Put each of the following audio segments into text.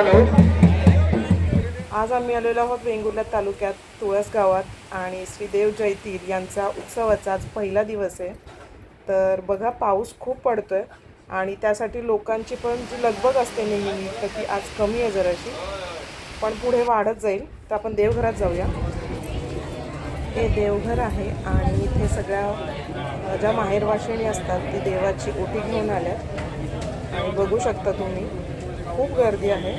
Hello आज आम्ही आलेलो आहोत वेंगुर्ला तालुक्यात तुळस गावात आणि श्रीदेव जयतीर यांचा उत्सवाचा आज पहिला दिवस आहे. तर बघा पाऊस खूप पडतो आहे आणि त्यासाठी लोकांची पण जी लगबग असते नेहमी तर ती आज कमी आहे जराशी. पण पुढे वाढत जाईल तर आपण देवघरात जाऊया. हे देवघर आहे आणि इथे सगळ्या ज्या माहेरवाशिणी असतात ती देवाची ओटी घेऊन आल्यात. आणि बघू शकता तुम्ही खूप गर्दी आहे.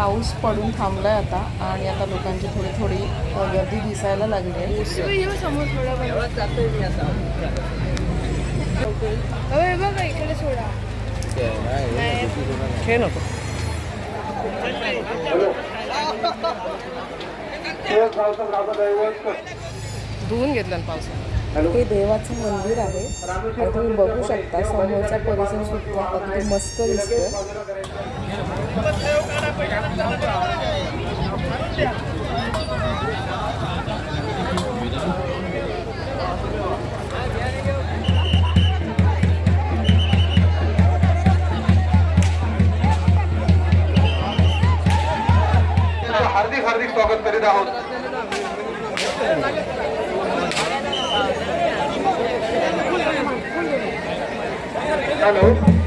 पाऊस पडून थांबलाय आता आणि आता लोकांची थोडी थोडी गर्दी दिसायला लागली आहे. समोर थोडा अरे बघा इकडे सोडा. खेळ नको. धुवून घेतलं ना पावसात हे देवाचं मंदिर आहे. आणि तुम्ही बघू शकता समोरचा परिसर सुद्धा अगदी मस्त दिसतोय. हार्दिक हार्दिक स्वागत करीत आहोत. हॅलो.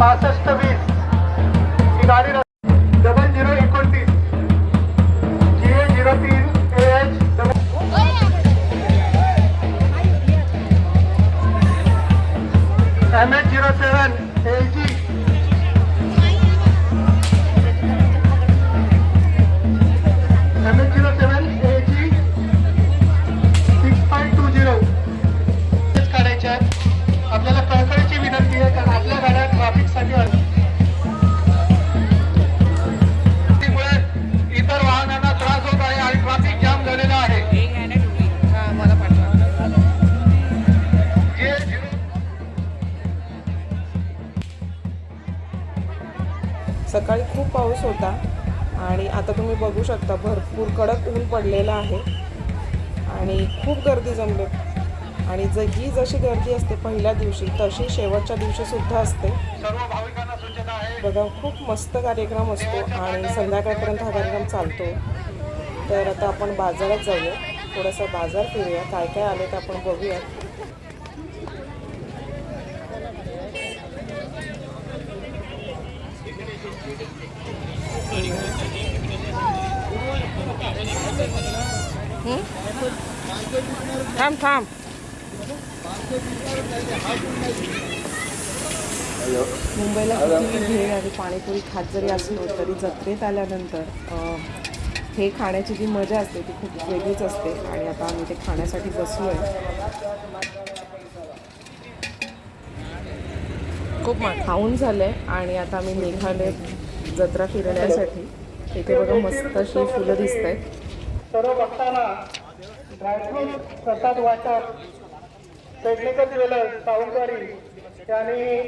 पासष्ट वीस. ही गाडी सकाळी खूप पाऊस होता आणि आता तुम्ही बघू शकता भरपूर कडक ऊन पडलेलं आहे आणि खूप गर्दी जमली. आणि ज ही जशी गर्दी असते पहिल्या दिवशी तशी शेवटच्या दिवशी सुद्धा असते. बघा खूप मस्त कार्यक्रम असतो आणि संध्याकाळपर्यंत हा कार्यक्रम चालतो. तर आता आपण बाजारात जाऊया. थोडासा बाजार फिरूया. काय काय आलं ते आपण बघूया. थांब थांब. मुंबईला किती भेळ आणि पाणीपुरी खात जरी असलो तरी जत्रेत आल्यानंतर हे खाण्याची जी मजा असते ती खूप वेगळीच असते. आणि आता आम्ही ते खाण्यासाठी बसलो आहे खूप खाऊन झालं आहे आणि आता आम्ही निघाले जत्रा फिरण्यासाठी इथे बघा मस्त अशी फुलं दिसत आहेत सर्व बघताना ड्रायफ्रूट प्रसाद वाटप टेक्निकल ज्वेलर सावंतवाडी यांनी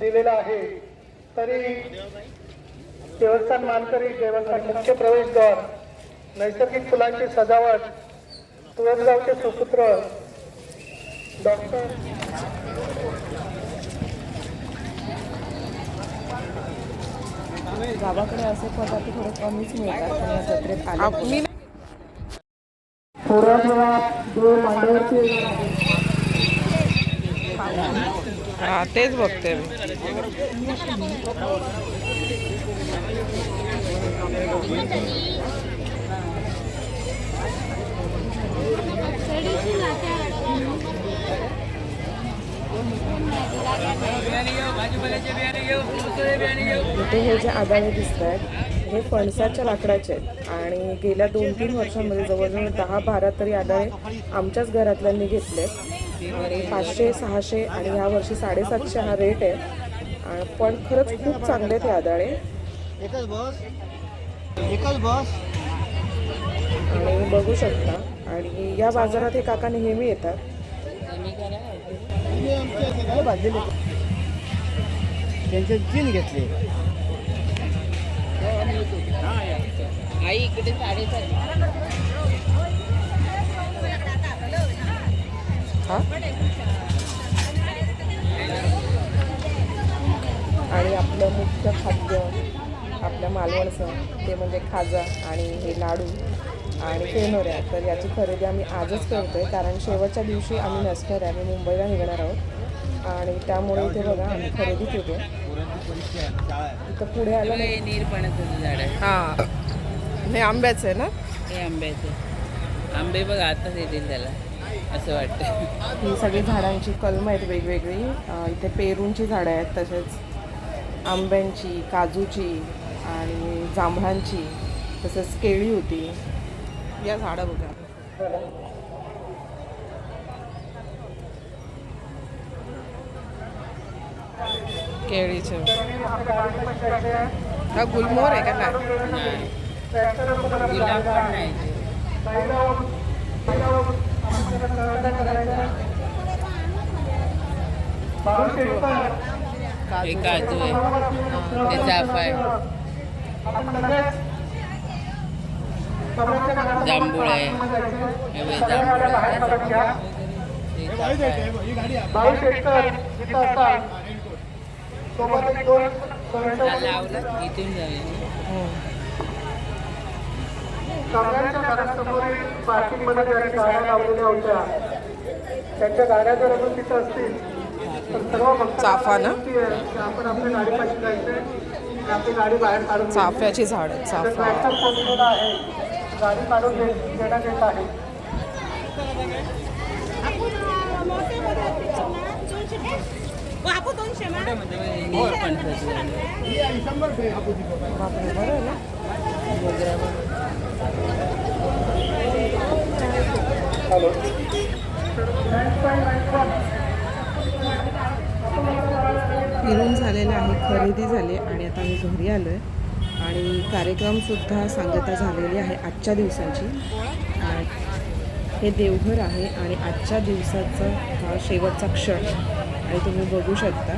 दिलेलं आहे. तरी देवस्थान मानकरी देवस्थान मुख्य प्रवेशद्वार नैसर्गिक फुलांची सजावट तुळसगावचे सुपुत्र डॉक्टर गावाकडे असे पदार्थ थोडे कमीच मिळतात पण या जत्रेत आले हा तेच बघते मी. इथे हे जे आदाळे दिसत आहेत हे फणसाच्या लाकडाचे आहेत. आणि गेल्या दोन तीन वर्षांमध्ये जवळजवळ दहा बारा तरी आदाळे आमच्याच घरातल्यांनी घेतले आणि पाचशे सहाशे आणि या वर्षी साडेसातशे हा रेट आहे. आणि पण खरंच खूप चांगले ते आदाळे एकच बस एकच बस. आणि बघू शकता. आणि या बाजारात हे काका नेहमी येतात. त्यांचे तीन घेतले. आई इकडे साडेसात हा? आणि आपलं मुख्य खाद्य आपल्या मालवणचं ते म्हणजे खाजा आणि हे लाडू आणि फेनोऱ्या तर याची खरेदी आम्ही आजच करतोय कारण शेवटच्या दिवशी आम्ही नसणार आहे आम्ही मुंबईला निघणार आहोत. आणि त्यामुळे इथे बघा आम्ही खरेदी केली इथं पुढे आलं निरपणाचं झाड आहे. हां. हे आंब्याचं आहे ना? हे आंब्याचं. आंबे बघ आताच येतील त्याला. असं वाटतं ही सगळी झाडांची कलमं आहेत वेगवेगळी. इथे पेरूंची झाडं आहेत तसेच आंब्यांची काजूची आणि जांभळांची तसंच केळी होती. या झाडं बघा. केळीचे हा गुलमोहर आहे का काय नाही गुलाब पण नाही हे काजू आहे हे सोबत एक दोन घरासमोरील पार्किंगमध्ये ज्यांनी गाड्या लावलेल्या होत्या त्यांच्या गाड्या जर अजून तिथं असतील तर सर्व भक्त चाफा ना? आपण आपल्या जायचे आणि आपली गाडी बाहेर काढून. चाफ्याची झाडं चाफा पोहोचलेला आहे गाडी काढून देण्यात येत आहे म्हणतो हॅलो फिरून झालेलं आहे खरेदी झाली आणि आता मी घरी आलो आहे आणि कार्यक्रमसुद्धा सांगता झालेली आहे आजच्या दिवसाची. हे देवघर आहे आणि आजच्या दिवसाचा हा शेवटचा क्षण आणि तुम्ही बघू शकता.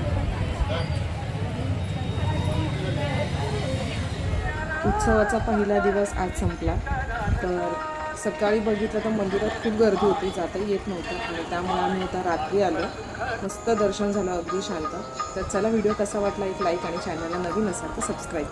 उत्सवाचा पहिला दिवस आज संपला. तर सकाळी बघितलं तर मंदिरात खूप गर्दी होती जाताही येत नव्हतं. आणि त्यामुळे आम्ही आता रात्री आलो. मस्त दर्शन झालं अगदी शांत. तर चला व्हिडिओ कसा वाटला एक लाईक आणि चॅनलला नवीन असाल तर सबस्क्राईब